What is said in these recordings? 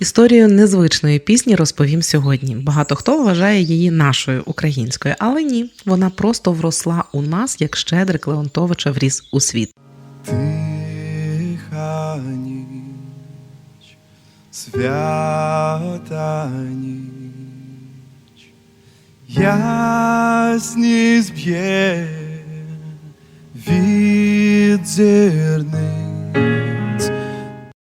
Історію незвичної пісні розповім сьогодні. Багато хто вважає її нашою українською, але ні, вона просто вросла у нас, як щедрик Леонтовича вріс у світ. Тиха ніч, свята ніч, ясність б'є від зірниць.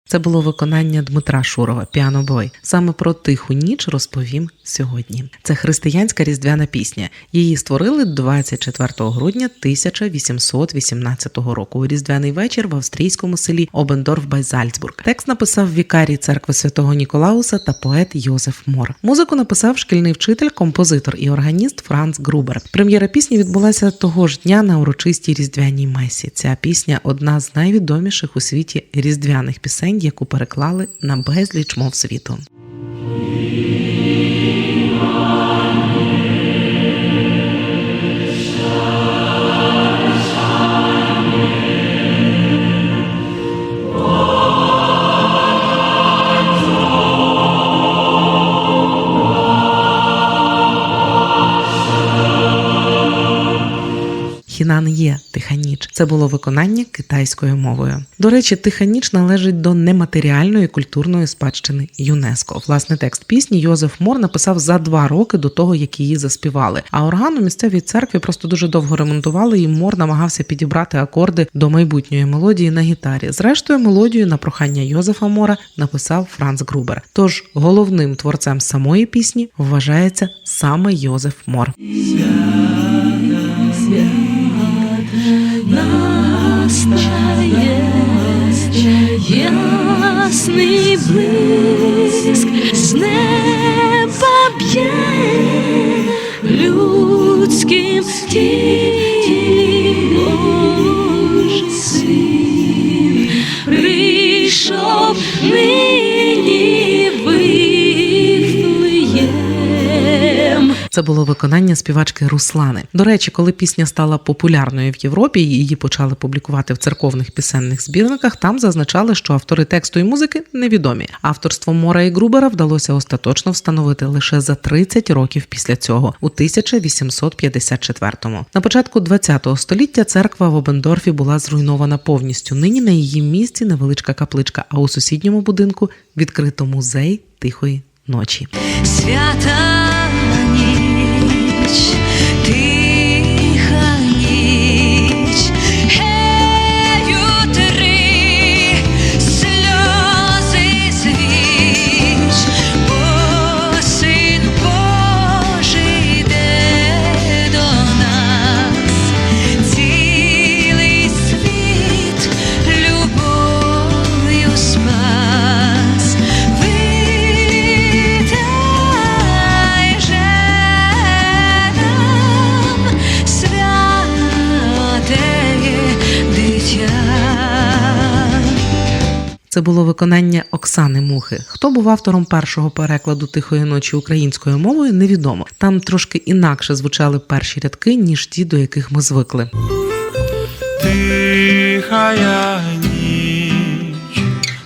Це було виконання Дмитра Шурова, піанобой. Саме про тиху ніч розповім сьогодні. Це християнська різдвяна пісня. Її створили 24 грудня 1818 року. У різдвяний вечір в австрійському селі Обендорф бай Зальцбург. Текст написав вікарій церкви святого Ніколауса та поет Йозеф Мор. Музику написав шкільний вчитель, композитор і органіст Франц Грубер. Прем'єра пісні відбулася того ж дня на урочистій різдвяній месі. Ця пісня одна з найвідоміших у світі різдвяних пісень, яку переклали на безліч мов світу. Хінан є тиха ніч. Це було виконання китайською мовою. До речі, тиха ніч належить до нематеріальної культурної спадщини ЮНЕСКО. Власне, текст пісні Йозеф Мор написав за два роки до того, як її заспівали. А орган у місцевій церкві просто дуже довго ремонтували, і Мор намагався підібрати акорди до майбутньої мелодії на гітарі. Зрештою, мелодію на прохання Йозефа Мора написав Франц Грубер. Тож головним творцем самої пісні вважається саме Йозеф Мор. Настає ясний блиск з неба б'є людським тілом. Прийшов нині Це було виконання співачки Руслани. До речі, коли пісня стала популярною в Європі і її почали публікувати в церковних пісенних збірниках, там зазначали, що автори тексту і музики невідомі. Авторство Мора і Грубера вдалося остаточно встановити лише за 30 років після цього, у 1854-му. На початку 20-го століття церква в Обендорфі була зруйнована повністю. Нині на її місці невеличка капличка, а у сусідньому будинку відкрито музей тихої ночі. Свята ніч, Це було виконання Оксани Мухи. Хто був автором першого перекладу тихої ночі українською мовою, невідомо. Там трошки інакше звучали перші рядки, ніж ті, до яких ми звикли. Тихая ніч,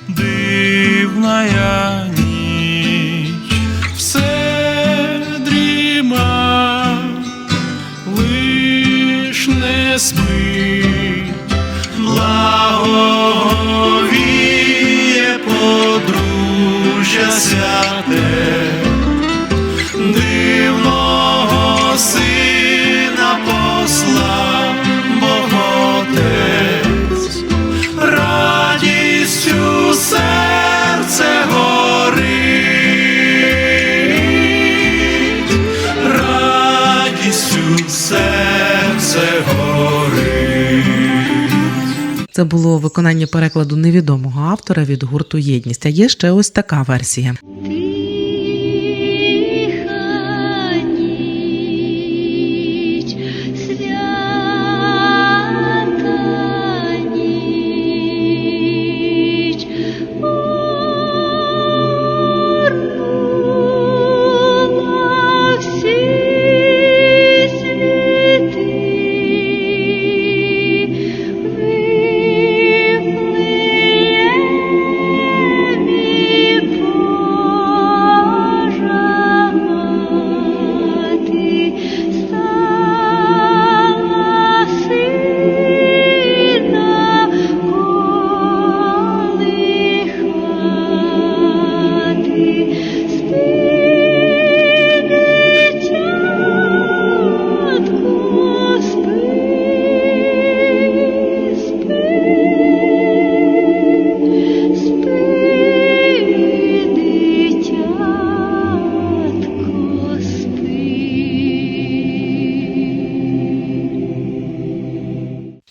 дивная ніч, все дріма, лиш не спить, Це було виконання перекладу невідомого автора від гурту Єдність. А є ще ось така версія.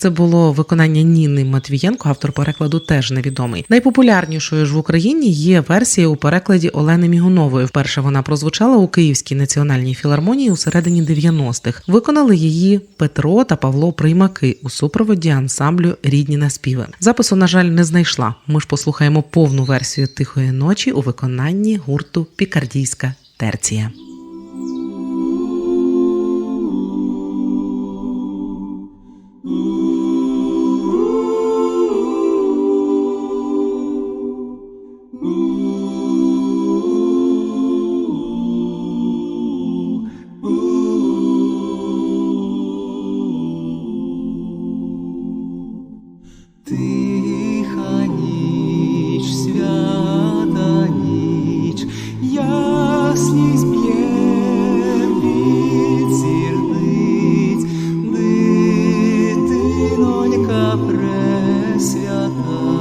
Це було виконання Ніни Матвієнко, автор перекладу теж невідомий. Найпопулярнішою ж в Україні є версія у перекладі Олени Мігунової. Вперше вона прозвучала у Київській національній філармонії у середині 90-х. Виконали її Петро та Павло Приймаки у супроводі ансамблю Рідні наспіви. Запису, на жаль, не знайшла. Ми ж послухаємо повну версію тихої ночі у виконанні гурту Пікардійська терція. Пресвята,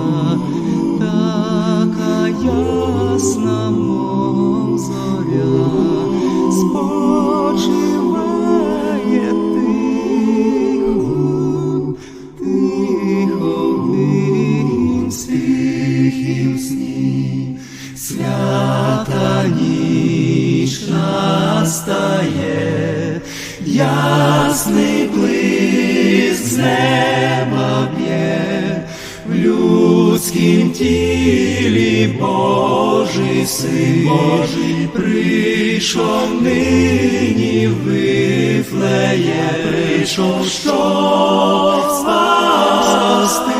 людськім тілі Божий син, Божий прийшов нині Вифлеє, прийшов, щоб спасти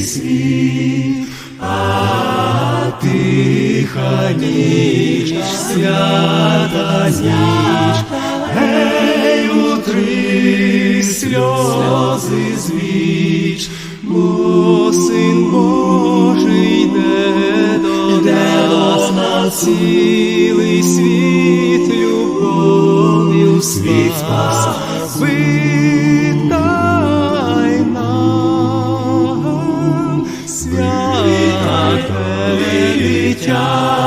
світ, а тиха ніч, свята ніч, утри сльози звіч, бо син Божий йде до нас, цілий світ любов'ю світ спас. Витай нам святе дитя,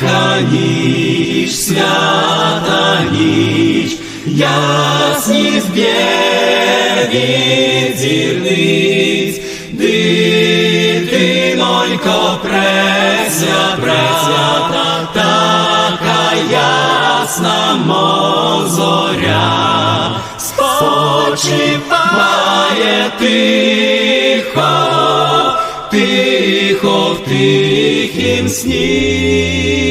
тиха ніч, свята ніч, ясність б'є від зірниць, дитинонько преся, пресвята, така ясна, мов зоря, спочиває тихо, тихо в тихім сні.